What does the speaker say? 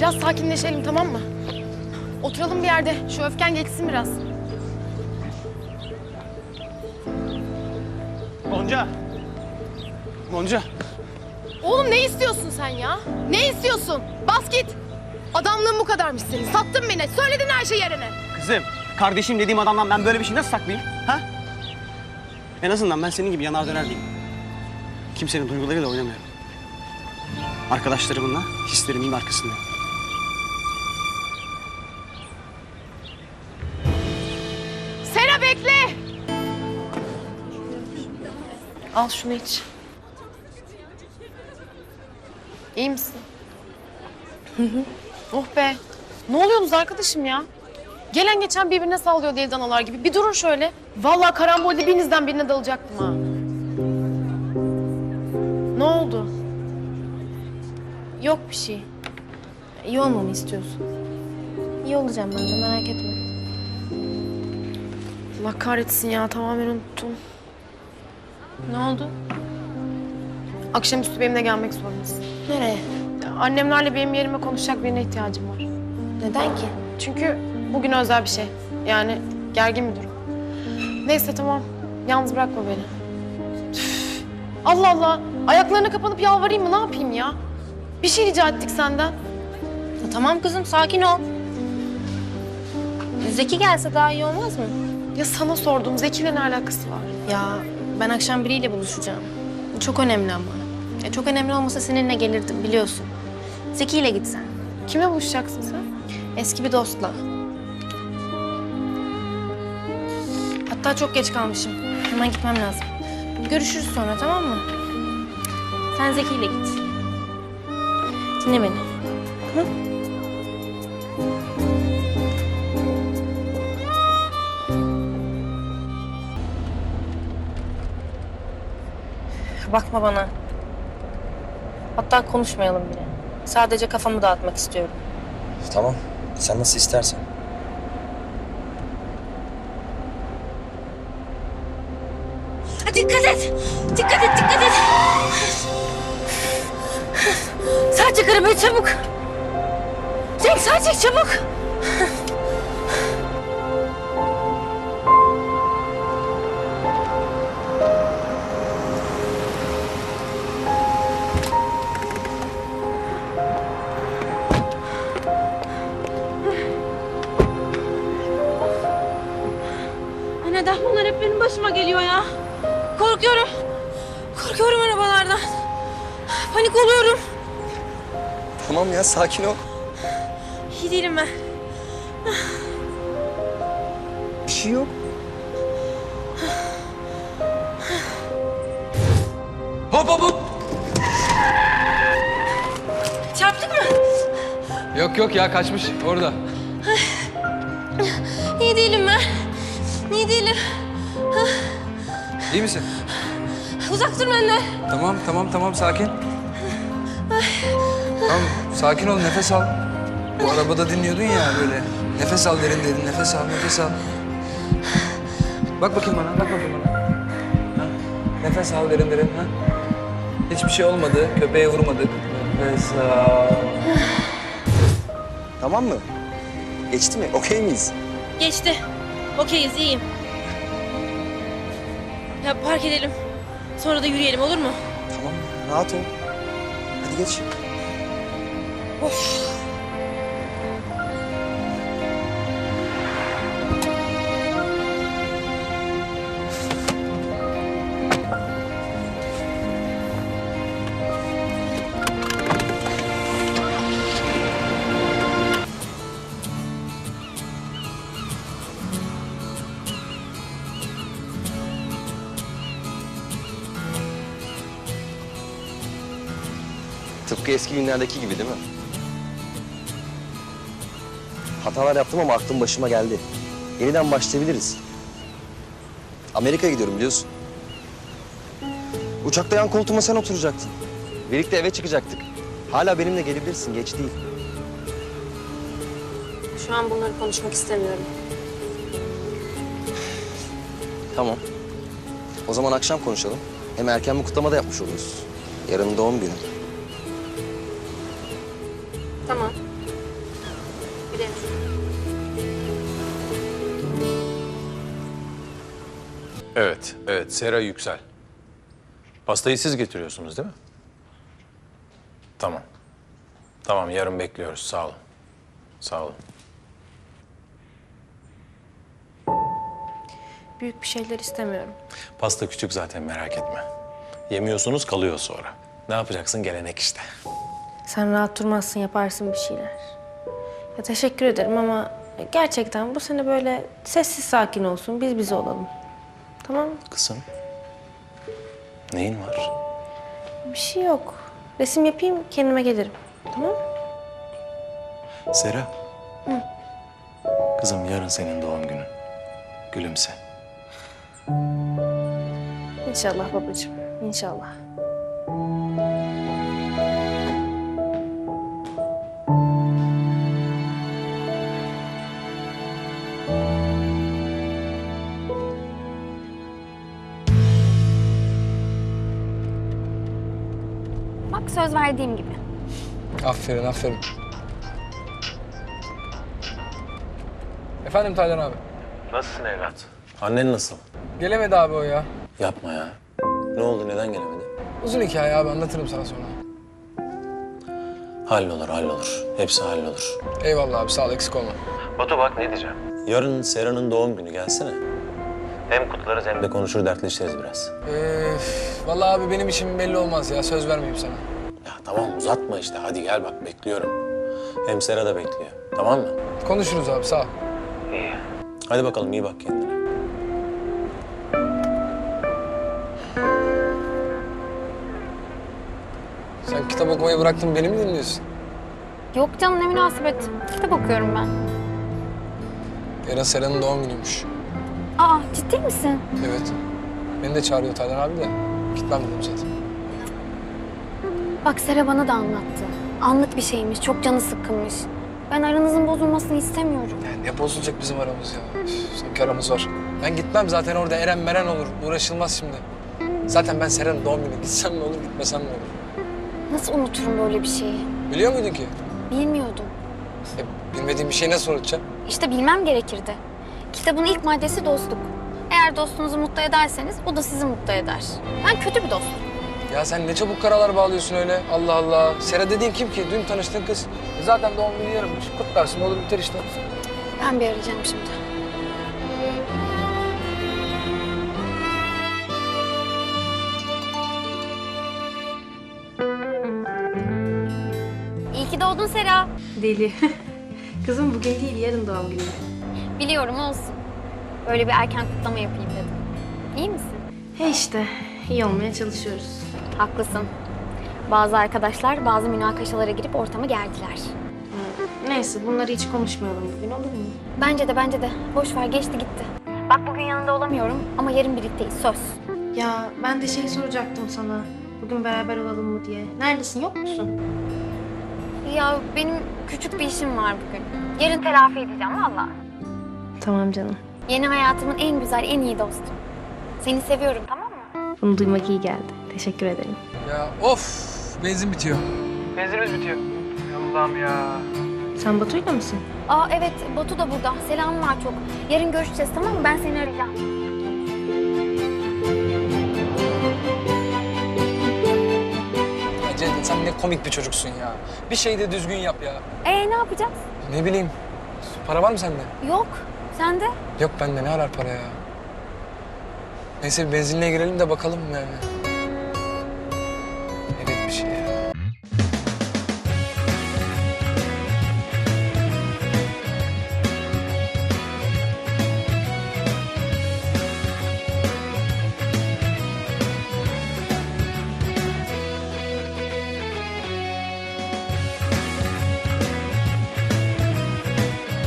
Biraz sakinleşelim tamam mı? Oturalım bir yerde. Şu öfken geçsin biraz. Gonca. Gonca. Oğlum ne istiyorsun sen ya? Ne istiyorsun? Bas git. Adamlığın bu kadarmış senin. Sattın beni. Söyledin her şey yerine. Kızım, kardeşim dediğim adamdan ben böyle bir şey nasıl saklayayım? Ha? En azından ben senin gibi yanar döner değilim. Kimsenin duygularıyla oynamıyorum. Arkadaşlarımınla hislerimin arkasındayım. Bekle. Al şunu iç. İyi misin? Hı hı. oh be. Ne oluyorsunuz arkadaşım ya? Gelen geçen birbirine sallıyor deli danalar gibi. Bir durun şöyle. Vallahi karambolde birinizden birine dalacaktım ha. Ne oldu? Yok bir şey. İyi olmamı istiyorsun. İyi olacağım ben de merak etme. Allah kahretsin ya tamamen unuttum. Ne oldu? Akşamüstü benimle gelmek zorundasın. Nereye? Annemlerle benim yerime konuşacak birine ihtiyacım var. Neden ki? Çünkü bugün özel bir şey. Yani gergin bir durum. Neyse tamam. Yalnız bırakma beni. Üf. Allah Allah. Ayaklarına kapanıp yalvarayım mı? Ne yapayım ya? Bir şey rica ettik senden. Ya tamam kızım sakin ol. Zeki gelse daha iyi olmaz mı? Ya sana sordum. Zeki'yle ne alakası var? Ya ben akşam biriyle buluşacağım. Çok önemli ama. Ya çok önemli olmasa seninle gelirdim biliyorsun. Zeki ile gitsen. Kime buluşacaksın sen? Eski bir dostla. Hatta çok geç kalmışım. Hemen gitmem lazım. Görüşürüz sonra tamam mı? Sen Zeki ile git. Dinle beni. Hı? Bakma bana. Hatta konuşmayalım bile. Sadece kafamı dağıtmak istiyorum. Tamam. Sen nasıl istersen. Dikkat et! Dikkat et, dikkat et! Sağ çık arabayı çabuk! Cenk sağ çık çabuk! Başıma geliyor ya? Korkuyorum. Korkuyorum arabalardan. Panik oluyorum. Tamam ya sakin ol. İyi değilim ben. Bir şey yok. Hop hop hop. Çarptık mı? Yok yok ya kaçmış orada. İyi değilim ben. İyi değilim. İyi misin? Uzak dur benden. Tamam tamam tamam sakin. Tamam sakin ol nefes al. Bu arabada dinliyordun ya böyle. Nefes al derin derin nefes al nefes al. Bak bakayım bana bak bakayım bana. Ha? Nefes al derin derin ha. Hiçbir şey olmadı. Köpeğe vurmadık. Nefes al. Tamam mı? Geçti mi? Okey miyiz? Geçti. Okeyiz, iyiyim. Ya park edelim. Sonra da yürüyelim olur mu? Tamam. Rahat ol. Hadi geç. Tıpkı eski günlerdeki gibi değil mi? Hatalar yaptım ama aklım başıma geldi. Yeniden başlayabiliriz. Amerika'ya gidiyorum biliyorsun. Uçakta yan koltuğuma sen oturacaktın. Birlikte eve çıkacaktık. Hala benimle gelebilirsin, geç değil. Şu an bunları konuşmak istemiyorum. Tamam. O zaman akşam konuşalım. Hem erken bir kutlama da yapmış oluruz. Yarın doğum günü. Evet, evet. Sera Yüksel. Pastayı siz getiriyorsunuz değil mi? Tamam. Tamam, yarın bekliyoruz. Sağ olun. Sağ olun. Büyük bir şeyler istemiyorum. Pasta küçük zaten merak etme. Yemiyorsunuz kalıyor sonra. Ne yapacaksın gelenek işte. Sen rahat durmazsın, yaparsın bir şeyler. Ya teşekkür ederim ama gerçekten bu sene böyle sessiz sakin olsun, biz bize olalım. Tamam? Kızım. Neyin var? Bir şey yok. Resim yapayım, kendime gelirim. Tamam? Sera. Kızım yarın senin doğum günün. Gülümse. İnşallah babacığım, inşallah. Söz verdiğim gibi. Aferin, aferin. Efendim Taylan abi. Nasılsın evlat? Annen nasıl? Gelemedi abi o ya. Yapma ya. Ne oldu neden gelemedi? Uzun hikaye abi anlatırım sana sonra. Hallolur hallolur. Hepsi hallolur. Eyvallah abi sağ ol eksik olma. Batu bak ne diyeceğim. Yarın Sera'nın doğum günü gelsene. Hem kutlarız hem de konuşur dertleşiriz biraz. Ee, vallahi abi benim için belli olmaz ya söz vermeyeyim sana. Tamam uzatma işte hadi gel bak bekliyorum. Hem Sera da bekliyor. Tamam mı? Konuşuruz abi sağ ol. Hadi bakalım iyi bak kendine. Sen kitap okumayı bıraktın beni mi dinliyorsun? Yok canım ne münasebet. Kitap okuyorum ben. Yarın Sera'nın doğum günüymüş. Aa ciddi misin? Evet. Beni de çağırıyor Taylan abi de. Gitmem dedim zaten. Bak Sera bana da anlattı. Anlık bir şeymiş. Çok canı sıkkınmış. Ben aranızın bozulmasını istemiyorum. Ya ne bozulacak bizim aramız ya? Sanki aramız var. Ben gitmem zaten orada Eren Meren olur. Uğraşılmaz şimdi. Zaten ben Sera'nın doğum günü gitsem mi olur gitmesem mi olur? Nasıl unuturum böyle bir şeyi? Biliyor muydun ki? Bilmiyordum. E, bilmediğim bir şeyi nasıl unutacağım? İşte bilmem gerekirdi. Kitabın ilk maddesi dostluk. Eğer dostunuzu mutlu ederseniz o da sizi mutlu eder. Ben kötü bir dostum. Ya sen ne çabuk karalar bağlıyorsun öyle. Allah Allah. Sera dediğin kim ki? Dün tanıştığın kız. E zaten doğum günü yarınmış. Kutlarsın olur biter işte. Ben bir arayacağım şimdi. İyi ki doğdun Sera. Deli. Kızım bugün değil, yarın doğum günü. Biliyorum olsun. Böyle bir erken kutlama yapayım dedim. İyi misin? He işte, iyi olmaya çalışıyoruz. Haklısın. Bazı arkadaşlar bazı münakaşalara girip ortamı gerdiler. Neyse, bunları hiç konuşmayalım bugün, olur mu? Bence de bence de. Boş ver geçti gitti. Bak bugün yanında olamıyorum ama yarın birlikteyiz söz. Ya ben de şey soracaktım sana. Bugün beraber olalım mı diye. Neredesin, yok musun? Ya benim küçük bir işim var bugün. Yarın telafi edeceğim valla. Tamam canım. Yeni hayatımın en güzel, en iyi dostum. Seni seviyorum tamam? Bunu duymak iyi geldi. Teşekkür ederim. Ya of. Benzin bitiyor. Benzinimiz bitiyor. Allah'ım ya. Sen Batu'yla mısın? Aa evet Batu da burada. Selam var çok. Yarın görüşeceğiz tamam mı? Ben seni arayacağım. Ya sen ne komik bir çocuksun ya. Bir şey de düzgün yap ya. Ee ne yapacağız? Ne bileyim. Para var mı sende? Yok. Sen de? Yok bende ne arar para ya. Neyse bir benzinliğe girelim de bakalım yani.